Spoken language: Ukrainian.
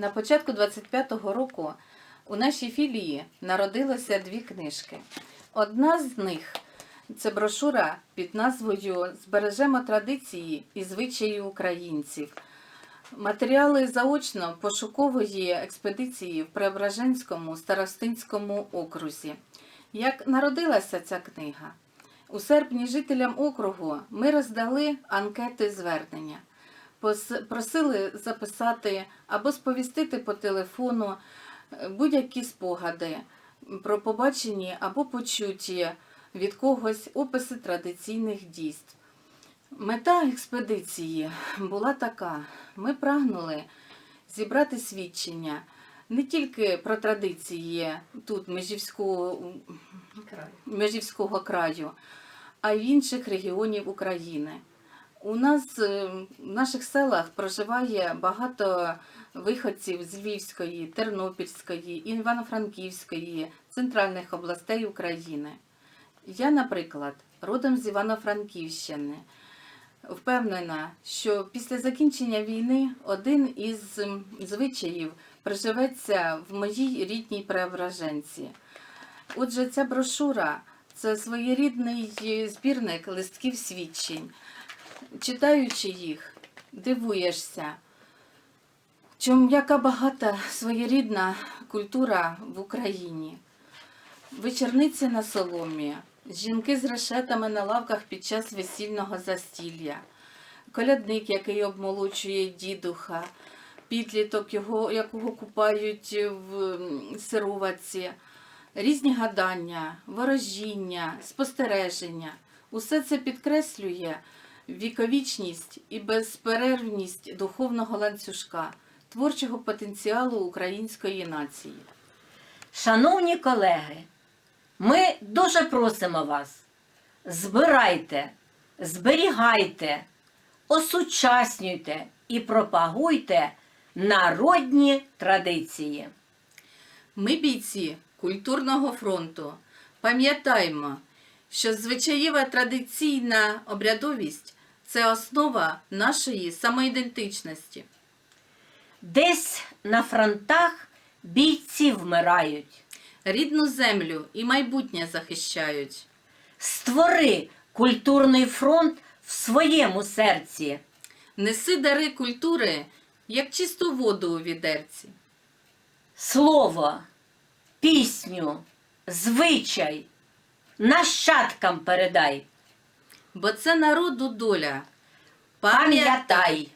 На початку 25-го року у нашій філії народилося дві книжки. Одна з них це брошура під назвою Збережемо традиції і звичаї українців. Матеріали заочно-пошукової експедиції в Преображенському старостинському окрузі. Як народилася ця книга? У серпні жителям округу ми роздали анкети звернення. Просили записати або сповістити по телефону е, будь-які спогади про побачені або почуті від когось описи традиційних дійств. Мета експедиції була така: ми прагнули зібрати свідчення не тільки про традиції тут Межівського, Межівського краю, а й інших регіонів України. У нас е, в наших селах проживає багато виходців з Львівської, Тернопільської, Івано-Франківської, центральних областей України. Я, наприклад, родом з Івано-Франківщини. Впевнена, що після закінчення війни один із звичаїв приживеться в моїй рідній преображенці. Отже, ця брошура це своєрідний е, збірник листків свідчень. Читаючи їх, дивуєшся, чому яка багата своєрідна культура в Україні. Вечорниці на соломі, жінки з решетами на лавках під час весільного застілля, колядник, який обмолочує дідуха, підліток, його, якого купають в м, сироватці, різні гадання, ворожіння, спостереження. Усе це підкреслює віковічність і безперервність духовного ланцюжка, творчого потенціалу української нації. Шановні колеги, ми дуже просимо вас, збирайте, зберігайте, осучаснюйте і пропагуйте народні традиції. Ми, бійці культурного фронту, пам'ятаємо, що звичаєва традиційна обрядовість це основа нашої самоідентичності. Десь на фронтах бійці вмирають. Рідну землю і майбутнє захищають. Створи культурний фронт в своєму серці. Неси дари культури, як чисту воду у відерці. Слово, пісню, звичай нащадкам передай. Бо це народу доля. Пам'ятай!